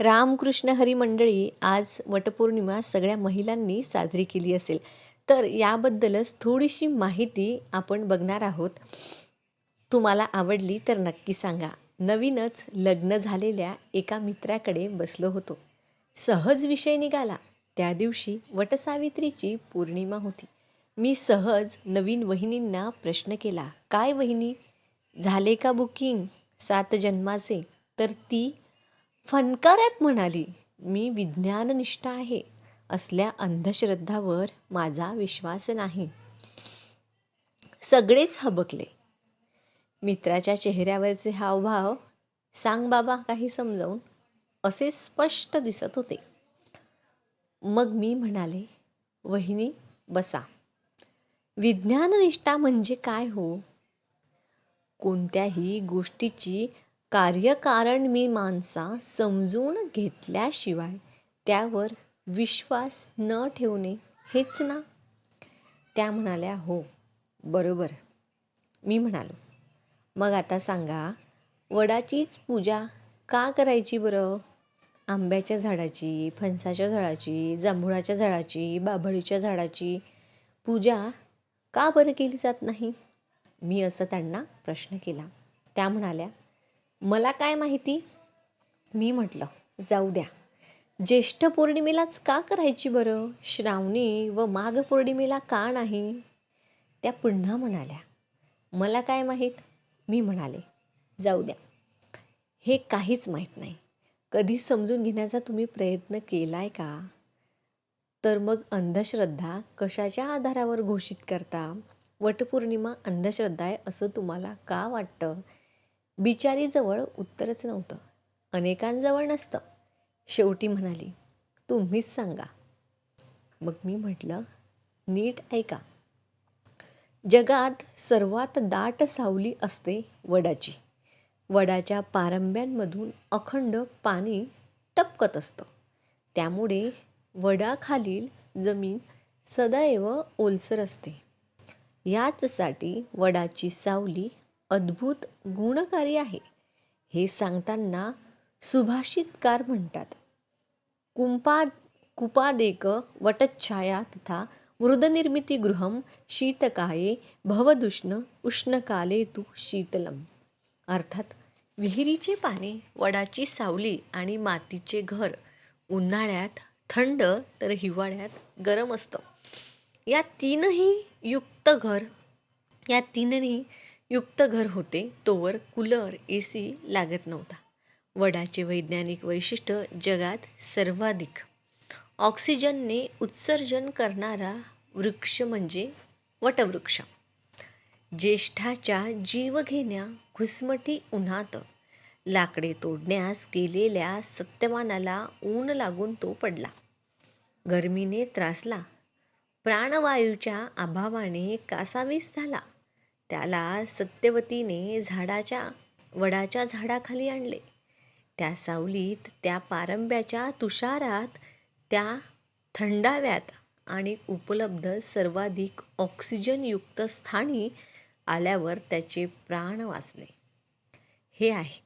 रामकृष्ण हरी मंडळी आज वटपौर्णिमा सगळ्या महिलांनी साजरी केली असेल. तर याबद्दलच थोडीशी माहिती आपण बघणार आहोत. तुम्हाला आवडली तर नक्की सांगा. नवीनच लग्न झालेल्या एका मित्राकडे बसलो होतो. सहज विषय निघाला. त्या दिवशी वटसावित्रीची पौर्णिमा होती. मी सहज नवीन वहिनींना प्रश्न केला काय वहिनी? झाले का बुकिंग? सात जन्माचे. तर ती फणकारात म्हणाली मी विज्ञाननिष्ठ आहे असल्या अंधश्रद्धावर माझा विश्वास नाही. सगळेच हबकले. मित्राच्या चेहऱ्यावरचे हावभाव सांग बाबा काही समजावून. असे स्पष्ट दिसत होते. मग मी म्हणाले वहिनी बसा. विज्ञाननिष्ठा म्हणजे काय हो? कोणत्याही गोष्टीची कार्यकारण मी माणसा समजून घेतल्याशिवाय त्यावर विश्वास न ठेवणे हेच ना. त्या म्हणाल्या हो बरोबर. मी म्हणालो मग आता सांगा वडाचीच पूजा का करायची बरं? आंब्याच्या झाडाची फणसाच्या झाडाची जांभुळाच्या झाडाची बाभळीच्या झाडाची पूजा का बरं केली जात नाही? मी असं त्यांना प्रश्न केला. त्या म्हणाल्या मला काय माहिती? मी म्हटलं जाऊ द्या. ज्येष्ठ पौर्णिमेलाच का करायची बरं? श्रावणी व माघ पौर्णिमेला का नाही? त्या पुन्हा म्हणाल्या मला काय माहीत? मी म्हणाले जाऊ द्या. हे काहीच माहीत नाही. कधी समजून घेण्याचा तुम्ही प्रयत्न केलाय का? तर मग अंधश्रद्धा कशाच्या आधारावर घोषित करता? वटपौर्णिमा अंधश्रद्धा आहे असं तुम्हाला का वाटतं? बिचारीजवळ उत्तरच नव्हतं. अनेकांजवळ नसतं. शेवटी म्हणाली तुम्हीच सांगा. मग मी म्हटलं नीट ऐका. जगात सर्वात दाट सावली असते वडाची. वडाच्या पारंब्यांमधून अखंड पाणी टपकत असतं. त्यामुळे वडाखालील जमीन सदैव ओलसर असते. याचसाठी वडाची सावली अद्भुत गुणकारी आहे. हे सांगताना सुभाषितकार म्हणतात कुंपा कुपादेक वटच्छाया तथा मृदनिर्मितीगृहम शीतकाये भवदुष्ण उष्णकाले तू शीतलम अर्थात विहिरीचे पाणी वडाची सावली आणि मातीचे घर उन्हाळ्यात थंड तर हिवाळ्यात गरम असतं. या तीनही युक्त घर या तीनही युक्त घर होते तोवर कूलर ए सी लागत नव्हता. वडाचे वैज्ञानिक वैशिष्ट्य जगात सर्वाधिक. ऑक्सिजनने उत्सर्जन करणारा वृक्ष म्हणजे वटवृक्ष. ज्येष्ठाच्या जीवघेण्या घुसमटी उन्हात लाकडे तोडण्यास गेलेल्या सत्यवानाला ऊन लागून तो पडला. गरमीने त्रासला. प्राणवायूच्या अभावाने कासावीस झाला. त्याला सत्यवतीने झाडाच्या वडाच्या झाडाखाली आणले. त्या सावलीत त्या पारंब्याच्या तुषारात त्या थंडाव्यात आणि उपलब्ध सर्वाधिक ऑक्सिजनयुक्त स्थानी आल्यावर त्याचे प्राण वाचले. हे आहे.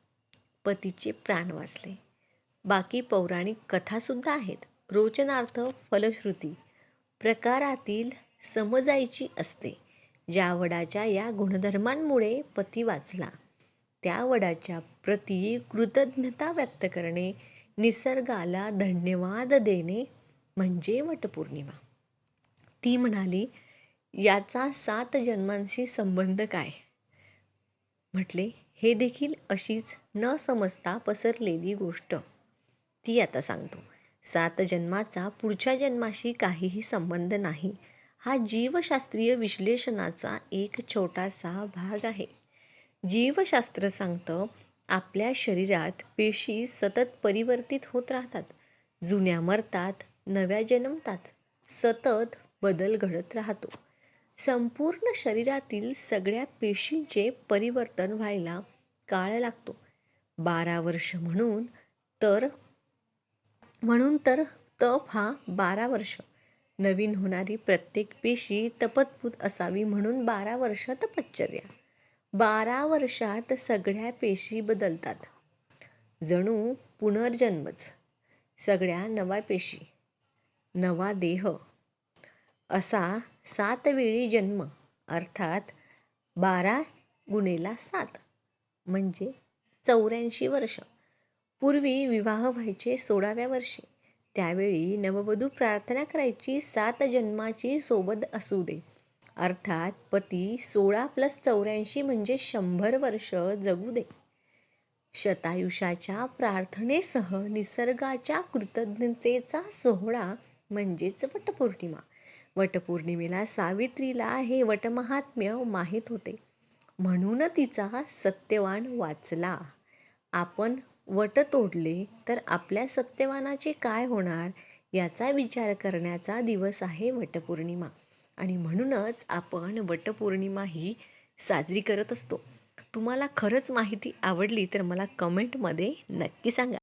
पतीचे प्राण वाचले. बाकी पौराणिक कथासुद्धा आहेत. रोचनार्थ फलश्रुती. प्रकारातील समजायची असते. ज्या वडाच्या या गुणधर्मांमुळे पती वाचला. त्या वडाच्या प्रती कृतज्ञता व्यक्त करणे निसर्गाला धन्यवाद देणे म्हणजे वटपौर्णिमा. ती म्हणाली याचा सात जन्मांशी संबंध काय? म्हटले हे देखील अशीच न समजता पसरलेली गोष्ट. ती आता सांगतो. सात जन्माचा पुढच्या जन्माशी काहीही संबंध नाही. हा जीवशास्त्रीय विश्लेषणाचा एक छोटासा भाग आहे. जीवशास्त्र सांगतं आपल्या शरीरात पेशी सतत परिवर्तित होत राहतात. जुन्या मरतात नव्या जन्मतात. सतत बदल घडत राहतो. संपूर्ण शरीरातील सगळ्या पेशींचे परिवर्तन व्हायला काळ लागतो. बारा वर्ष म्हणून तर म्हणून तर तप हा बारा वर्ष. नवीन होणारी प्रत्येक पेशी तपतपूत असावी म्हणून बारा वर्ष तपश्चर्या. बारा वर्षात सगळ्या पेशी बदलतात. जणू पुनर्जन्मच. सगळ्या नवा पेशी. नवा देह. असा सात वेळी जन्म अर्थात बारा गुणेला सात म्हणजे चौऱ्याऐंशी वर्ष. पूर्वी विवाह व्हायचे सोळाव्या वर्षी. त्यावेळी नववधू प्रार्थना करायची सात जन्माची सोबत असू दे. अर्थात पती सोळा प्लस चौऱ्याऐंशी म्हणजे शंभर वर्ष जगू दे. शतायुषाच्या प्रार्थनेसह निसर्गाच्या कृतज्ञतेचा सोहळा म्हणजेच वटपौर्णिमा. वटपौर्णिमेला सावित्रीला हे वटमहात्म्य माहीत होते. म्हणून तिचा सत्यवान वाचला. आपण वट तोडले तर आपल्या सत्यवानाचे काय होणार याचा विचार करण्याचा दिवस आहे वटपौर्णिमा. आणि म्हणूनच आपण वटपौर्णिमा ही साजरी करत असतो. तुम्हाला खरंच माहिती आवडली तर मला कमेंटमध्ये नक्की सांगा.